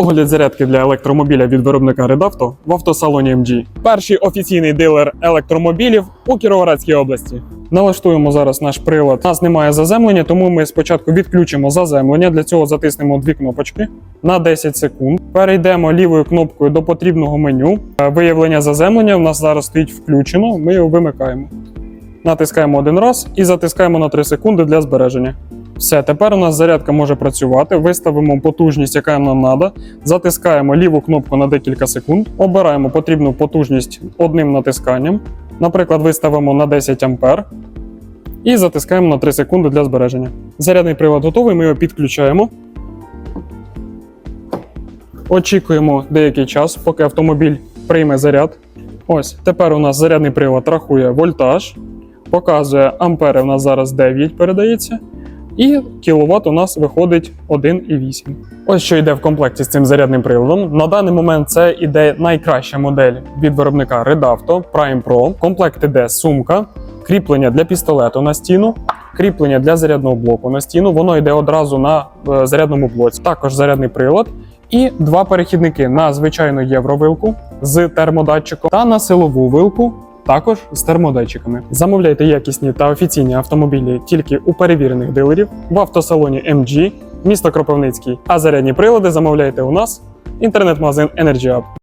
Огляд зарядки для електромобіля від виробника Редавто в автосалоні MG. Перший офіційний дилер електромобілів у Кіровоградській області. Налаштуємо зараз наш прилад. У нас немає заземлення, тому ми спочатку відключимо заземлення. Для цього затиснемо дві кнопочки на 10 секунд. Перейдемо лівою кнопкою до потрібного меню. Е, Виявлення заземлення у нас зараз стоїть включено. Ми його вимикаємо. Натискаємо один раз і затискаємо на 3 секунди для збереження. Все, тепер у нас зарядка може працювати. Виставимо потужність, яка нам треба. Затискаємо ліву кнопку на декілька секунд. Обираємо потрібну потужність одним натисканням. Наприклад, виставимо на 10 А. І затискаємо на 3 секунди для збереження. Зарядний прилад готовий, ми його підключаємо. Очікуємо деякий час, поки автомобіль прийме заряд. Ось тепер у нас зарядний прилад рахує вольтаж, показує ампери. У нас зараз 9 передається. І кіловат у нас виходить 1,8. Ось що йде в комплекті з цим зарядним приладом. На даний момент це іде найкраща модель від виробника Redavto Prime Pro. В комплект іде сумка, кріплення для пістолету на стіну, кріплення для зарядного блоку на стіну. Воно йде одразу на е, зарядному блоці. Також зарядний прилад. І два перехідники на звичайну євровилку з термодатчиком та на силову вилку також з термодатчиками. Замовляйте якісні та офіційні автомобілі тільки у перевірених дилерів в автосалоні MG, місто Кропивницький. А зарядні прилади замовляйте у нас. Інтернет-магазин Energy Up.